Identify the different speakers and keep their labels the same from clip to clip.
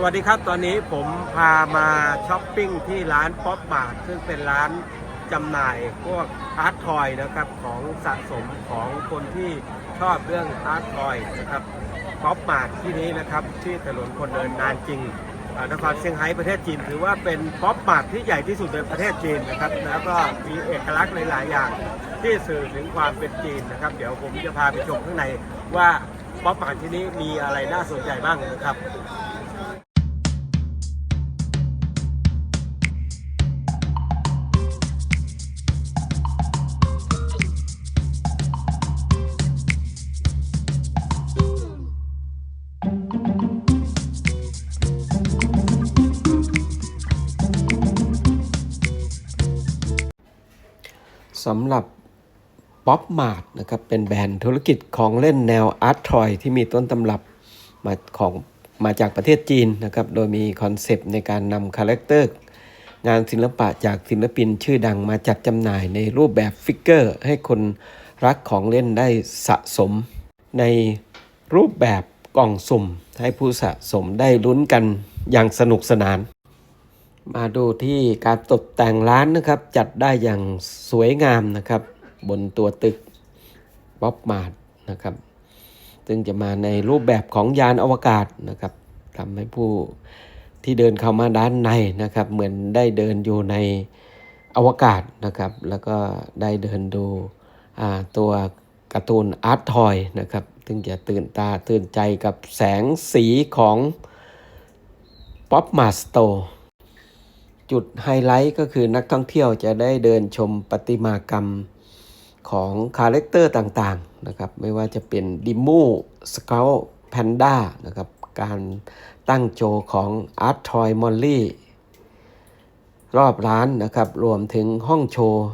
Speaker 1: สวัสดีครับตอนนี้ผมพามาช้อปปิ้งที่ร้านป๊อปมาร์ทซึ่งเป็นร้านจำหน่ายพวกอาร์ตทอยนะครับของสะสมของคนที่ชอบเรื่องอาร์ตทอยนะครับป๊อปมาร์ทที่นี้นะครับที่ถนนคนเดินนานจริงอ่านครเซี่ยงไฮ้ประเทศจีนถือว่าเป็นป๊อปมาร์ทที่ใหญ่ที่สุดในประเทศจีนนะครับแล้วก็มีเอกลักษณ์หลาย ๆ อย่างที่สื่อถึงความเป็นจีนนะครับ เดี๋ยวผมจะพาไปชมข้างในว่าป๊อปมาร์ทที่นี้มีอะไรน่าสนใจบ้างนะครับ สำหรับป๊อปมาร์ทนะครับเป็นแบรนด์ธุรกิจของเล่นแนวอาร์ตทอยที่มีต้นตำรับมาของมาจากประเทศจีนนะครับโดยมีคอนเซปต์ในการนำคาแรคเตอร์งานศิลปะจากศิลปินชื่อดังมาจัดจำหน่ายในรูปแบบฟิกเกอร์ ให้คนรักของเล่นได้สะสม ในรูปแบบกล่องสุ่ม ให้ผู้สะสมได้ลุ้นกันอย่างสนุกสนาน มาดูที่การตกแต่งร้านนะครับ จัดได้อย่างสวยงามนะครับ บนตัวตึกบ๊อบมาร์ทนะครับ ซึ่งจะมาในรูปแบบของยานอวกาศนะครับทำให้ผู้ที่เดินเข้ามาด้านในนะครับ เหมือนได้เดินอยู่ในอวกาศนะครับ แล้วก็ได้เดินดูตัวการ์ตูนอาร์ตทอยนะครับ ซึ่งจะตื่นตาตื่นใจกับแสงสีของป๊อปมาสโต จุดไฮไลท์ก็คือนักท่องเที่ยวจะได้เดินชมประติมากรรมของคาแรคเตอร์ต่างๆนะครับไม่ว่าจะเป็นดิมูสเกลแพนด้านะครับการตั้งโจของอาร์ตทอยมอลลี่รอบร้านนะครับรวมถึงห้องโชว์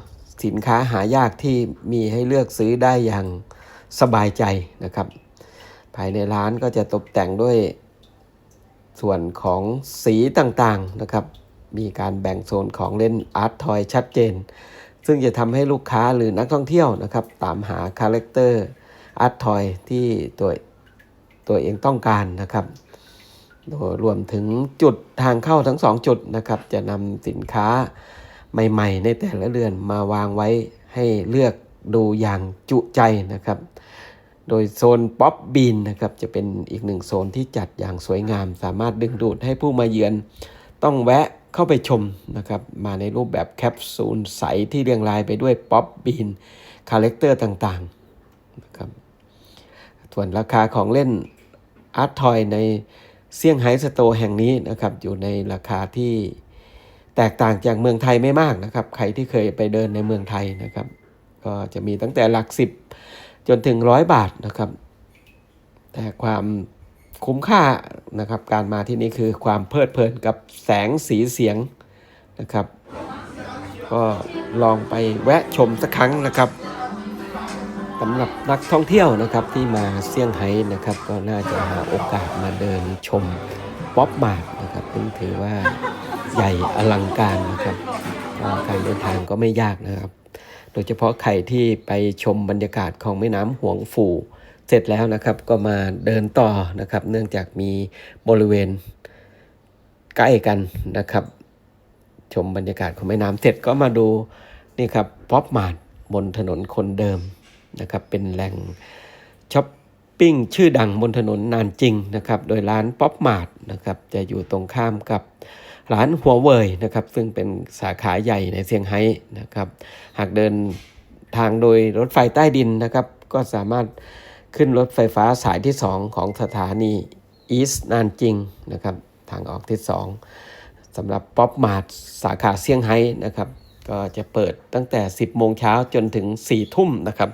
Speaker 1: สินค้าหายากที่มีให้เลือกซื้อได้อย่างสบายใจนะครับ ภายในร้านก็จะตกแต่งด้วยส่วนของสีต่างๆนะครับ มีการแบ่งโซนของเล่นอาร์ตทอยชัดเจน ซึ่งจะทำให้ลูกค้าหรือนักท่องเที่ยวนะครับ ตามหาคาแรคเตอร์อาร์ตทอยที่ตัวตัวเองต้องการนะครับโดยรวมถึงจุดทางเข้าทั้งสองจุดนะครับ จะนำสินค้าใหม่ ๆ ในแต่ละเดือนมาวางไว้ให้เลือกดูอย่างจุใจนะครับ โดยโซนป๊อปบีนนะครับจะเป็นอีกหนึ่งโซนที่จัดอย่างสวยงาม สามารถดึงดูดให้ผู้มาเยือน ต้องแวะ เข้าไปชมนะครับมาในรูปแบบแคปซูลใสที่เรียงรายไปด้วยป๊อปบีนคาแรคเตอร์ต่างๆนะครับส่วนราคาของเล่นอาร์ตทอยในเซี่ยงไฮ้สโตร์แห่งนี้นะครับอยู่ในราคาที่แตกต่างจากเมืองไทยไม่มากนะครับ ใครที่เคยไปเดินในเมืองไทยนะครับ ก็จะมีตั้งแต่หลักสิบจนถึงร้อยบาทนะครับ แต่ความ คุ้มค่านะครับ การมาที่นี่คือความเพลิดเพลินกับแสงสีเสียงนะครับ ก็ลองไปแวะชมสักครั้งนะครับสำหรับนักท่องเที่ยวนะครับที่มาเซี่ยงไฮ้นะครับ ก็น่าจะหาโอกาสมาเดินชมป๊อปมาร์ทนะครับซึ่งถือว่าใหญ่อลังการนะครับก็การเดินทางก็ไม่ยากนะครับ โดยเฉพาะใครที่ไปชมบรรยากาศของแม่น้ำหวงฝู เสร็จแล้วนะครับก็มาเดินต่อนะครับ เนื่องจากมีบริเวณใกล้กันนะครับ ชมบรรยากาศของแม่น้ำเสร็จก็มาดูนี่ครับป๊อปมาร์ทบนถนนคนเดิมนะครับ เป็นแหล่งช้อปปิ้งชื่อดังบนถนนนานจริงนะครับ โดยร้านป๊อปมาร์ทนะครับจะอยู่ตรงข้ามกับร้านหัวเว่ยนะครับ ซึ่งเป็นสาขาใหญ่ในเซี่ยงไฮ้นะครับ หากเดินทางโดยรถไฟใต้ดินนะครับ ก็สามารถ ขึ้นรถไฟฟ้าสายที่ 2 ของสถานีอีสนานจิงนะครับทางออกที่ 2สำหรับป๊อปมาร์ทสาขาเซี่ยงไฮ้นะครับ ก็จะเปิดตั้งแต่ 10 โมงเช้าจนถึง 4 ทุ่มนะครับ